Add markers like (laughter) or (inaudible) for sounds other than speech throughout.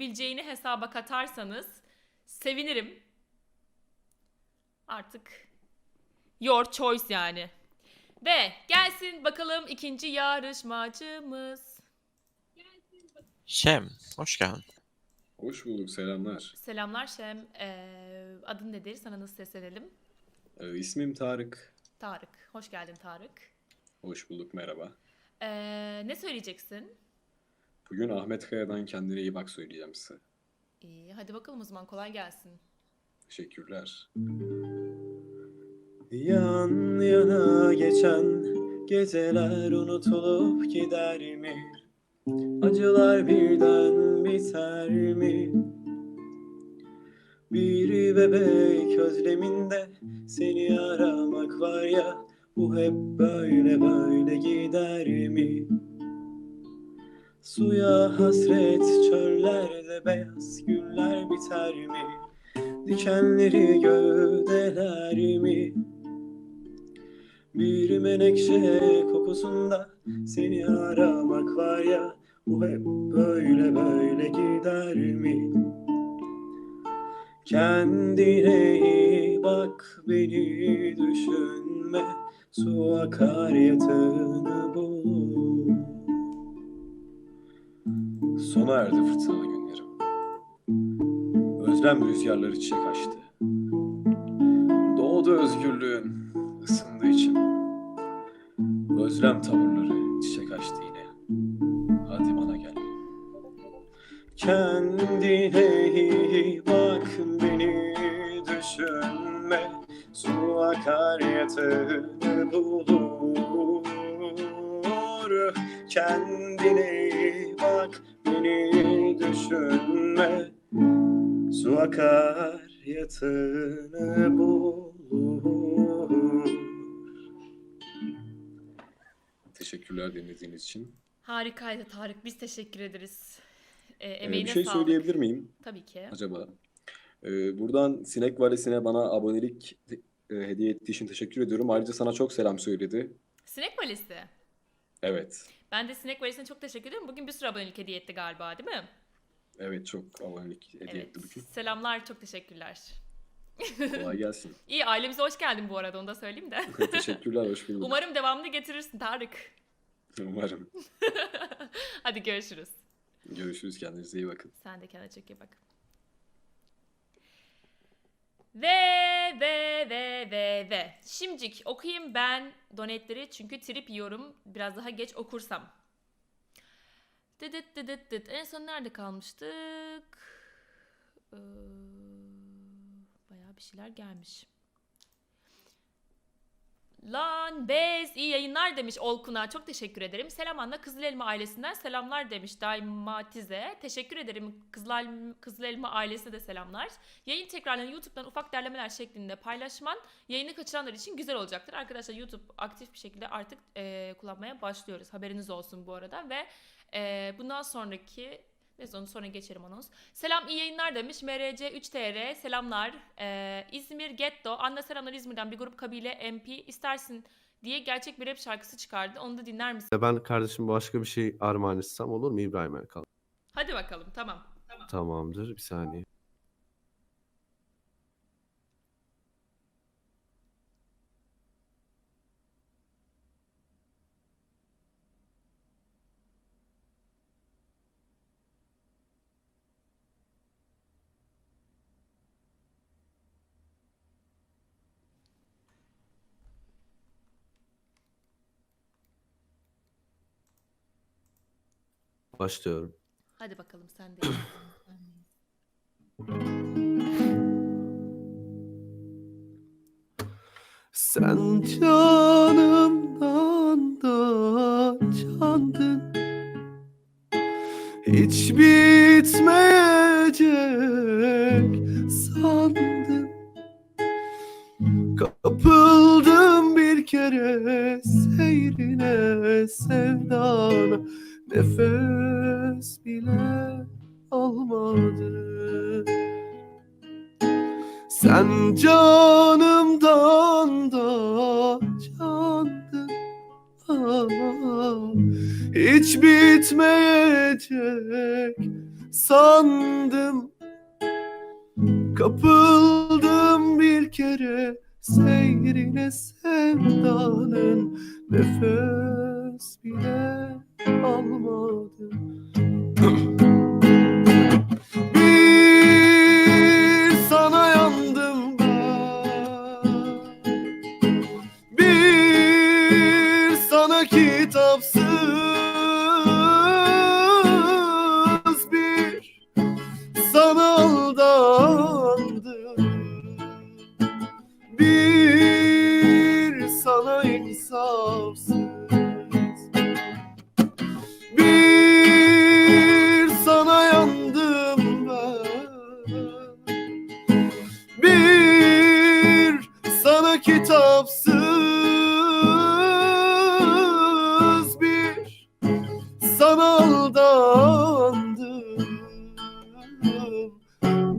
bileceğini hesaba katarsanız sevinirim. Artık your choice yani. Ve gelsin bakalım ikinci yarışmacımız. Şem, hoş geldin. Hoş bulduk, selamlar. Selamlar Şem. Ee, adın nedir? Sana nasıl seslenelim? Ee, ismim Tarık. Tarık. Hoş geldin Tarık. Hoş bulduk, merhaba. Ee, ne söyleyeceksin? Bugün Ahmet Kaya'dan kendine iyi bak söyleyeceğim size. İyi, hadi bakalım o zaman kolay gelsin. Teşekkürler. Yan yana geçen geceler unutulup gider mi? Acılar birden biter mi? Bir bebek özleminde seni aramak var ya Bu hep böyle böyle gider mi? Suya hasret çöllerde beyaz güller biter mi? Dikenleri gövdeler mi? Bir menekşe kokusunda seni aramak var ya Bu hep böyle böyle gider mi? Kendine iyi bak beni düşünme Su akar yatağını bul Sona erdi fırtınalı günlerim. Özlem rüzgarları çiçek açtı. Doğdu özgürlüğün ısındığı için. Özlem tavırları çiçek açtı yine. Hadi bana gel. Kendine iyi bak beni düşünme Su akar yatağını bulur Kendine iyi bak beni düşünme Su akar yatağını bulur Teşekkürler dinlediğiniz için. Harikaydı Tarık. Biz teşekkür ederiz. Ee, Ee, emeğine bir şey sağlık. söyleyebilir miyim Tabii ki. acaba? Ee, buradan Sinek Valisi'ne bana abonelik e, hediye ettiği için teşekkür ediyorum. Ayrıca sana çok selam söyledi. Sinek Valisi. Evet. Ben de Sinek Valisi'ne çok teşekkür ederim. Bugün bir sürü abonelik hediye etti galiba değil mi? Evet çok abonelik hediye Evet. etti bugün. Selamlar, çok teşekkürler. Kolay gelsin. (laughs) İyi, ailemize hoş geldin bu arada onu da söyleyeyim de. (laughs) Teşekkürler, hoş bulduk. Umarım devamını getirirsin Tarık. (laughs) Umarım. Hadi görüşürüz. Görüşürüz, kendinize iyi bakın. Sen de kendine çok iyi bak. Ve ve ve ve ve. Şimdicik okuyayım ben donetleri çünkü trip yiyorum biraz daha geç okursam. Dıdıt dıdıt dıt. En son nerede kalmıştık? Ee, bayağı bir şeyler gelmiş. Lan bez iyi yayınlar demiş Olkun'a. Çok teşekkür ederim. Selam Anna Kızıl Elma ailesinden selamlar demiş Daimatize. Teşekkür ederim Kızıl, Kızıl Elma ailesine de selamlar. Yayın tekrarlarını YouTube'dan ufak derlemeler şeklinde paylaşman yayını kaçıranlar için güzel olacaktır. Arkadaşlar YouTube aktif bir şekilde artık e, kullanmaya başlıyoruz. Haberiniz olsun bu arada ve e, bundan sonraki Neyse onu sonra geçerim anons. Selam iyi yayınlar demiş. MRC 3TR selamlar. Ee, İzmir Getto. Anna selamlar İzmir'den bir grup kabile MP. istersin diye gerçek bir rap şarkısı çıkardı. Onu da dinler misin? Ben kardeşim başka bir şey armağan etsem olur mu İbrahim Erkal? Hadi bakalım tamam. Tamamdır bir saniye. Başlıyorum. Hadi bakalım sen de. Sen canımdan da candın Hiç bitmeyecek sandım Kapıldım bir kere seyrine sevdana Nefes almadım sen canımdan da candın Hiç bitmeyecek sandım. Kapıldım bir kere seyrine sevdanın Nefes bile almadım insafsız Bir sana yandım ben. Bir sana kitapsız. Bir sana aldandım.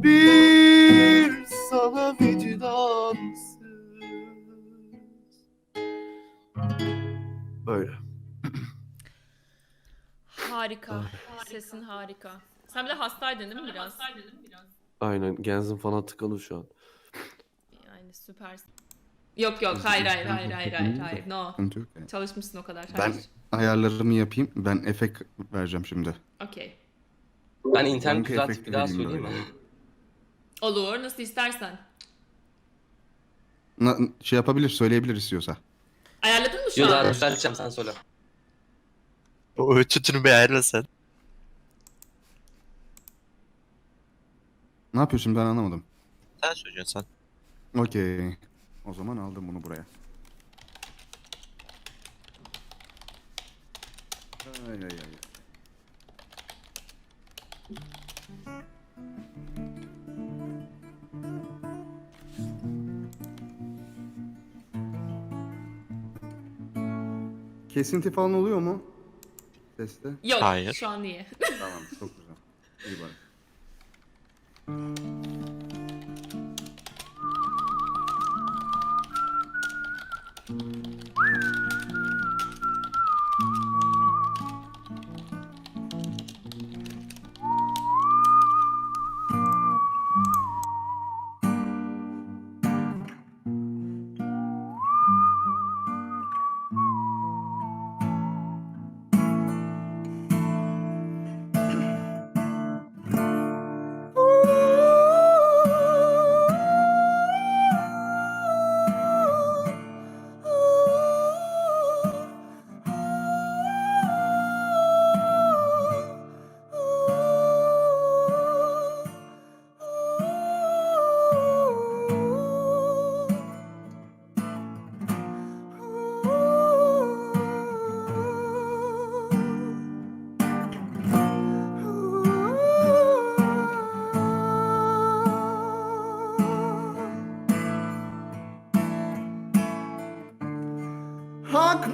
Bir sana vicdansız Harika. Sesin harika. Sen bir de hastaydın değil mi biraz? Aynen genzim falan tıkalı şu an. Yani süpersin. Yok yok hayır hayır hayır hayır hayır hayır no. Sıkıntı yok yani. Çalışmışsın o kadar. Ben Hayır. ayarlarımı yapayım. Ben efekt vereceğim şimdi. Okey. Ben internet Yankı düzeltip bir daha vereyim söyleyeyim mi? (laughs) Olur nasıl istersen. Na- şey yapabilir, söyleyebilir istiyorsa. Ayarladın mı şu Yo an? daha düzelteceğim sen söyle. O ötütünü bir ayarla sen. Ne yapıyorsun ben anlamadım. Sen söylüyorsun sen. Okey. O zaman aldım bunu buraya. Ay ay ay. Kesinti falan oluyor mu? Seste. Yok Hayır. şu an iyi. (laughs) Tamam çok güzel. İyi bari.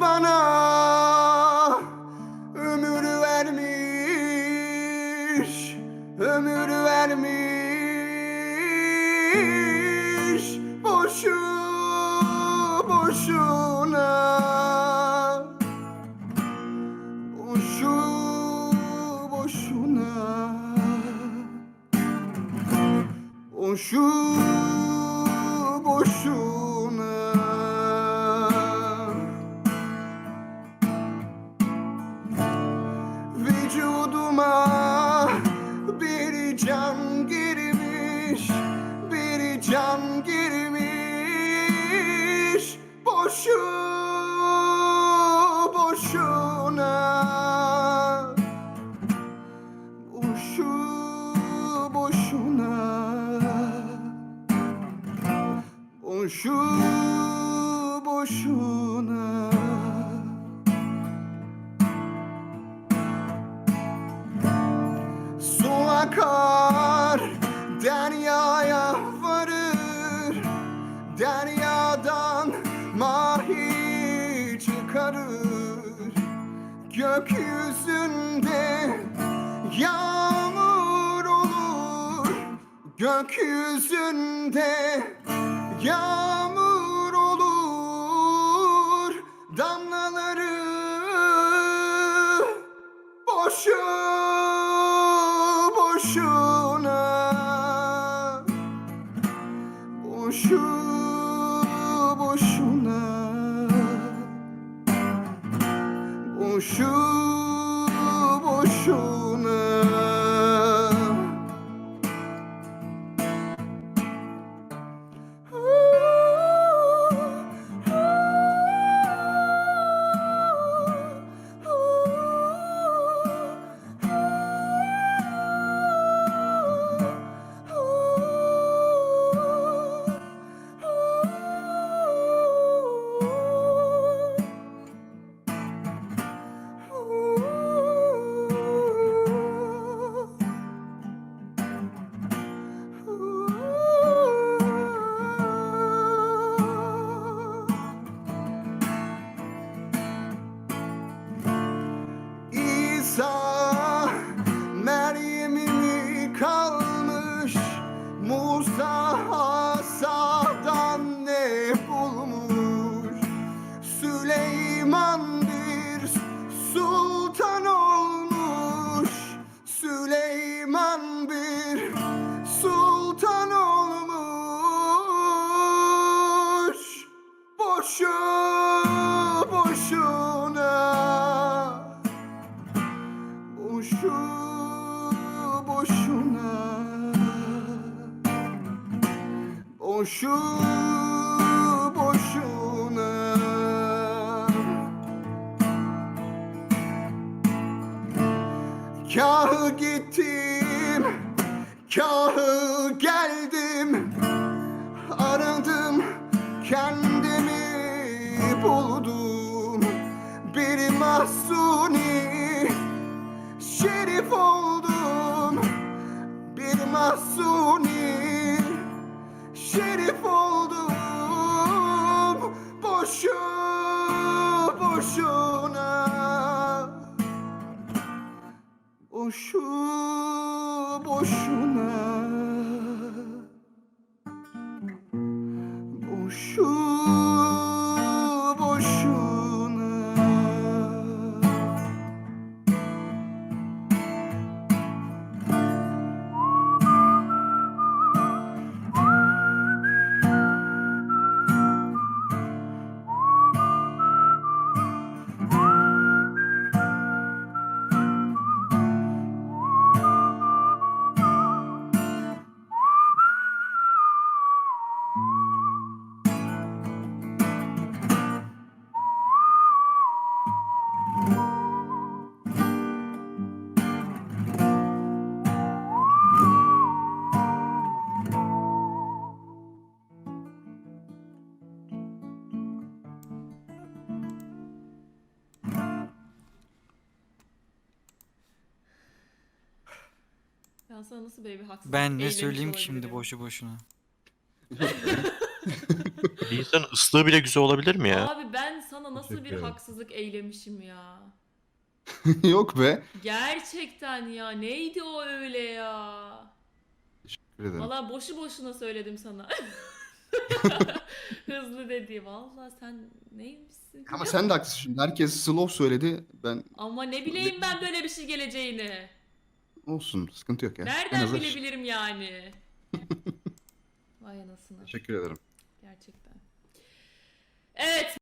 Bana ömür vermiş, ömür vermiş boşu boşuna. Boşu boşuna. Boşu boşu boşuna. Boşu boşuna. Boşu boşuna. Su akar deryaya varır Deryadan Gökyüzünde yağmur olur. Gökyüzünde yağmur olur. Damlaları boşu boşuna Boşu. Boşu boşuna. Kah gittim, kah geldim. Aradım, kendimi buldum. Bir mahsuni şerif oldum. Bir mahsuni şerif oldum Boşu boşuna. Boşu boşuna Ben sana nasıl böyle bir haksızlık Ben ne eylemiş söyleyeyim ki şimdi olabilirim? boşu boşuna. (laughs) Bir insanın ıslığı bile güzel olabilir mi ya? Abi ben sana nasıl Teşekkür bir ederim. haksızlık eylemişim ya. (laughs) Yok be. Gerçekten ya neydi o öyle ya. Teşekkür ederim. Valla boşu boşuna söyledim sana. (laughs) Hızlı dedi. Valla sen neymişsin? Ama sen de haklısın şimdi. Herkes slow söyledi. Ben Ama ne bileyim ben böyle bir şey geleceğini. Olsun. Sıkıntı yok ya. En Nereden azından- bilebilirim yani? (laughs) Vay anasını. Teşekkür ederim. Gerçekten. Evet